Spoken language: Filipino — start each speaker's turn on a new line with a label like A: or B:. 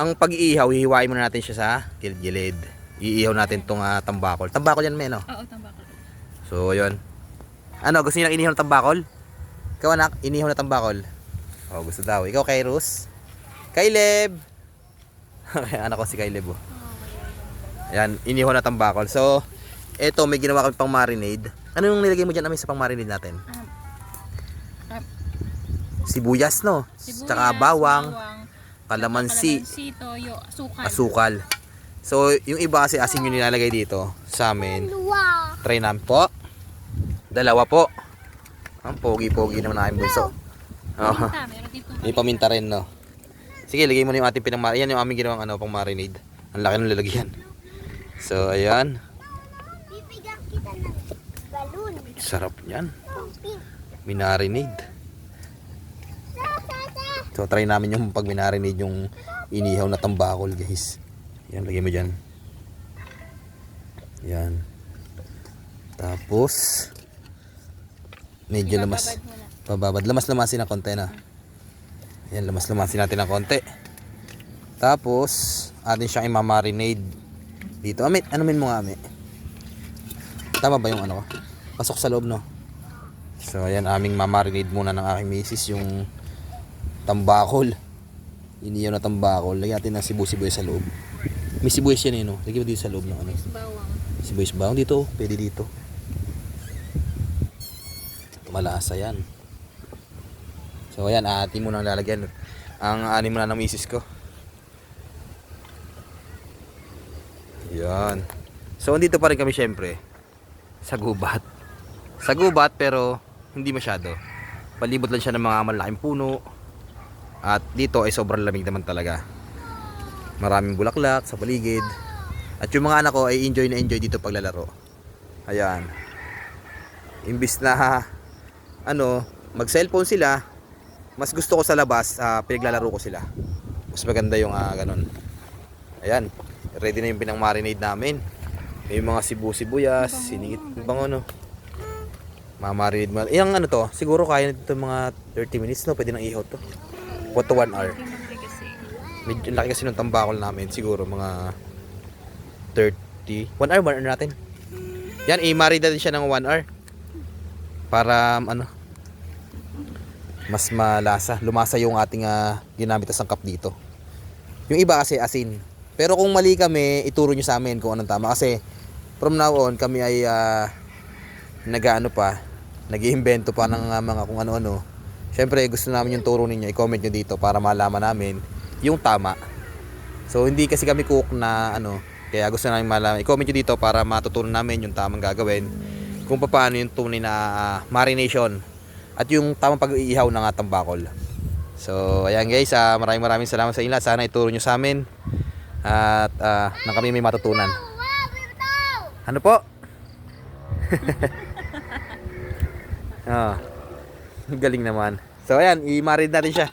A: ang pag-iihaw, hihiwain muna natin siya sa gilid-gilid. Iihaw natin tong ah, tambakol. Tambakol yan, men, no?
B: Oo, tambakol.
A: So, yun. Ano, gusto niyo ng inihaw na tambakol? Ikaw, anak, inihaw na tambakol. Oh, gusto daw. Ikaw, kay Rus? Kay Leb! anak ko si kay Leb, oh. Ayan, inihaw na tambakol. So, eto, may ginawa kami pang marinade. Ano yung nilagay mo dyan, Ami, sa pang marinade natin?
B: Um, um,
A: Sibuyas, no?
B: sibuyas,
A: Tsaka bawang,
B: bawang
A: kalamansi,
B: kalamansi, toyo, asukal.
A: asukal. So, yung iba kasi asin yung nilalagay dito sa amin. Try namin po. Dalawa po. Ang pogi-pogi naman aking bunso.
B: Dito.
A: May paminta rin, no? Sige, lagay mo na yung ating pinang Yan yung aming ginawang ano, pang marinade. Ang laki ng lalagyan. So, ayan. Sarap niyan. Minarinade. So, try namin yung pag minarinade yung inihaw na tambakol, guys. Yan, lagay mo dyan. Yan. Tapos, medyo lamas.
B: Ibababad mo na.
A: Pababad. Lamas-lamasin na konti na. Yan, lamas-lamasin natin ng konti. Tapos, atin siyang imamarinade dito. Amit, ano min mo nga, Amit? Tama ba yung ano ko? Pasok sa loob, no? So, ayan, aming mamarinade muna ng aking misis yung tambakol. Iniyaw na tambakol. Lagyan natin ng sibu-sibuyas sa loob. May sibuyas yan eh, no? Lagyan mo dito sa loob ng ano.
B: Bawang.
A: Sibuyas ba? Dito, oh. pwede dito. Malasa yan. So ayan, aatin mo nang lalagyan. Ang anim na ng misis ko. Yan. So andito pa rin kami syempre. Sa gubat. Sa gubat pero hindi masyado. Palibot lang siya ng mga malaking puno. At dito ay sobrang lamig naman talaga. Maraming bulaklak sa paligid. At yung mga anak ko ay enjoy na enjoy dito paglalaro. Ayan. Imbis na ano, mag-cellphone sila, mas gusto ko sa labas, ah, pinaglalaro ko sila. Mas maganda yung ah, ganun. Ayan. Ready na yung pinang-marinade namin. May mga sibu-sibuyas, siningit, bango no. Mamarinade mo. Yung ano to, siguro kaya nito mga 30 minutes no, pwede nang ihaw to. What to 1 hour. Medyo laki kasi ng tambakol namin. Siguro mga 30. 1 hour, 1 hour natin. Yan, i-marry natin siya ng 1 hour. Para, ano, mas malasa. Lumasa yung ating ah, ginamit na sangkap dito. Yung iba kasi asin. Pero kung mali kami, ituro nyo sa amin kung anong tama. Kasi, from now on, kami ay uh, nag-ano pa, nag-iimbento pa ng ah, mga kung ano-ano. Siyempre, gusto namin yung turo ninyo. I-comment nyo dito para malaman namin yung tama. So, hindi kasi kami cook na ano, kaya gusto namin malaman. I-comment nyo dito para matutunan namin yung tamang gagawin. Kung paano yung tunay na ah, marination. At yung tamang pag-iihaw ng ah, tambakol. So, ayan guys, ah, maraming maraming salamat sa inyo. Sana ituro nyo sa amin. At ah, nang kami may matutunan. Ano po? ah. Galing naman. So ayan, i-marinate natin siya.